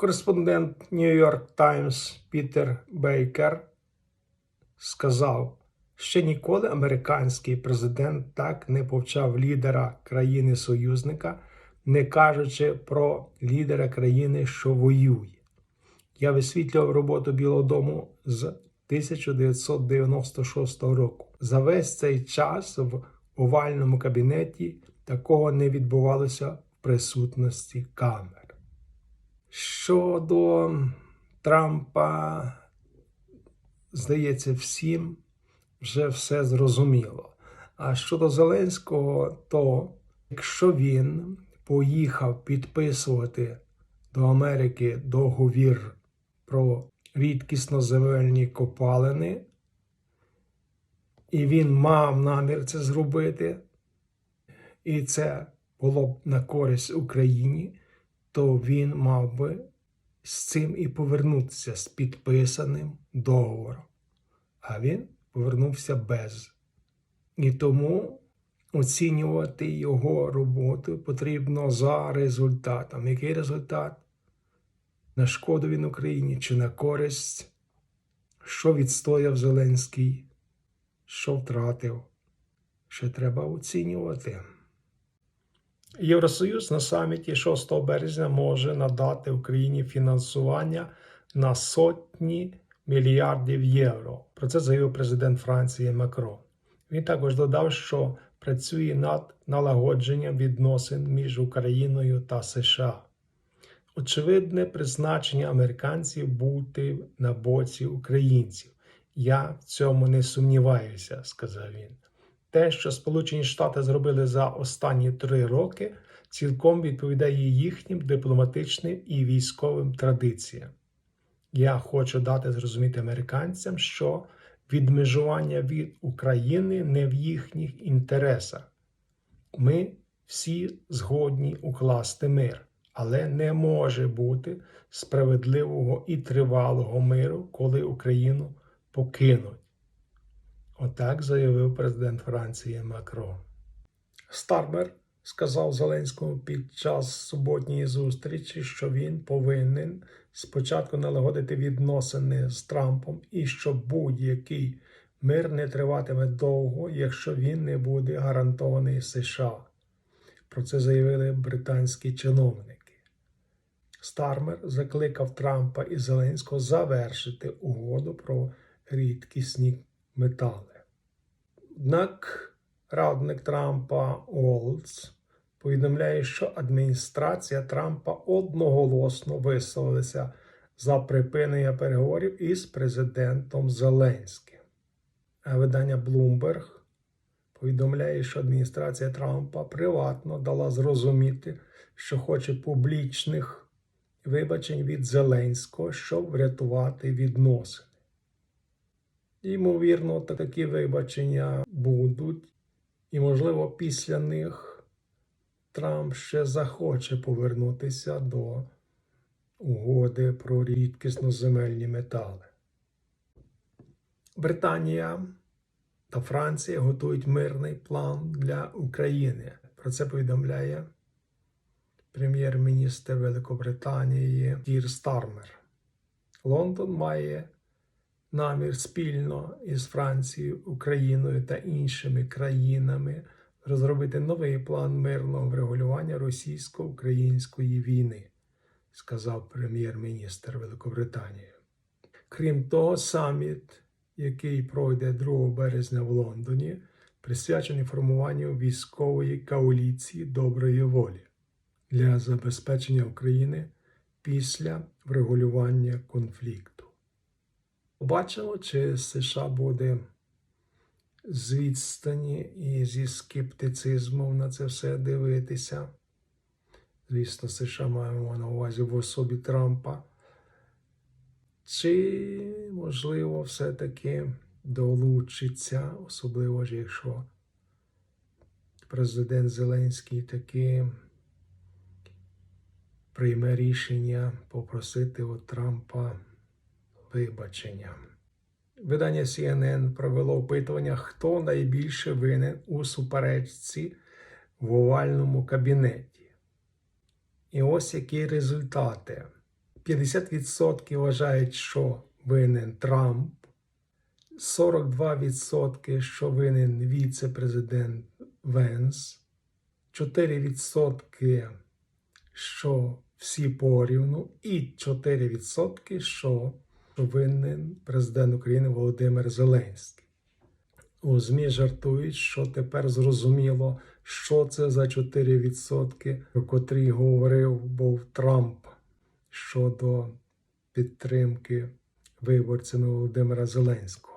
Кореспондент New York Times Пітер Бейкер сказав, ще ніколи американський президент так не повчав лідера країни-союзника, не кажучи про лідера країни, що воює. Я висвітлював роботу Білого Дому з 1996 року. За весь цей час в овальному кабінеті такого не відбувалося в присутності камер. Щодо Трампа, здається, всім вже все зрозуміло. А щодо Зеленського, то якщо він поїхав підписувати до Америки договір про рідкісно земельні копалини, і він мав намір це зробити, і це було б на користь Україні, то він мав би з цим і повернутися з підписаним договором. А він повернувся без. І тому оцінювати його роботу потрібно за результатом. Який результат? На шкоду він Україні чи на користь? Що відстояв Зеленський? Що втратив? Ще треба оцінювати. Євросоюз на саміті 6 березня може надати Україні фінансування на сотні мільярдів євро. Про це заявив президент Франції Макрон. Він також додав, що працює над налагодженням відносин між Україною та США. Очевидне призначення американців бути на боці українців. Я в цьому не сумніваюся, сказав він. Те, що Сполучені Штати зробили за останні три роки, цілком відповідає їхнім дипломатичним і військовим традиціям. Я хочу дати зрозуміти американцям, що відмежування від України не в їхніх інтересах. Ми всі згодні укласти мир, але не може бути справедливого і тривалого миру, коли Україну покинуть. Отак заявив президент Франції Макрон. Стармер сказав Зеленському під час суботньої зустрічі, що він повинен спочатку налагодити відносини з Трампом і що будь-який мир не триватиме довго, якщо він не буде гарантований США. Про це заявили британські чиновники. Стармер закликав Трампа і Зеленського завершити угоду про рідкісні метали. Однак радник Трампа Олдс повідомляє, що адміністрація Трампа одноголосно висловилася за припинення переговорів із президентом Зеленським. А видання Bloomberg повідомляє, що адміністрація Трампа приватно дала зрозуміти, що хоче публічних вибачень від Зеленського, щоб врятувати відносини. Ймовірно, такі вибачення будуть, і, можливо, після них Трамп ще захоче повернутися до угоди про рідкісно земельні метали. Британія та Франція готують мирний план для України. Про це повідомляє прем'єр-міністр Великобританії Кір Стармер. Лондон має намір спільно із Францією, Україною та іншими країнами розробити новий план мирного врегулювання російсько-української війни, сказав прем'єр-міністр Великобританії. Крім того, саміт, який пройде 2 березня в Лондоні, присвячений формуванню військової коаліції доброї волі для забезпечення України після врегулювання конфлікту. Побачимо, чи США буде з відстані і зі скептицизмом на це все дивитися. Звісно, США маємо на увазі в особі Трампа. Чи, можливо, все-таки долучиться, особливо ж якщо президент Зеленський таки прийме рішення попросити у Трампа вибачення. Видання CNN провело опитування, хто найбільше винен у суперечці в овальному кабінеті. І ось які результати. 50% вважають, що винен Трамп, 42% що винен віце-президент Венс, 4% що всі порівну, і 4% що винен президент України Володимир Зеленський. У ЗМІ жартують, що тепер зрозуміло, що це за 4%, про котрі говорив був Трамп щодо підтримки виборцями Володимира Зеленського.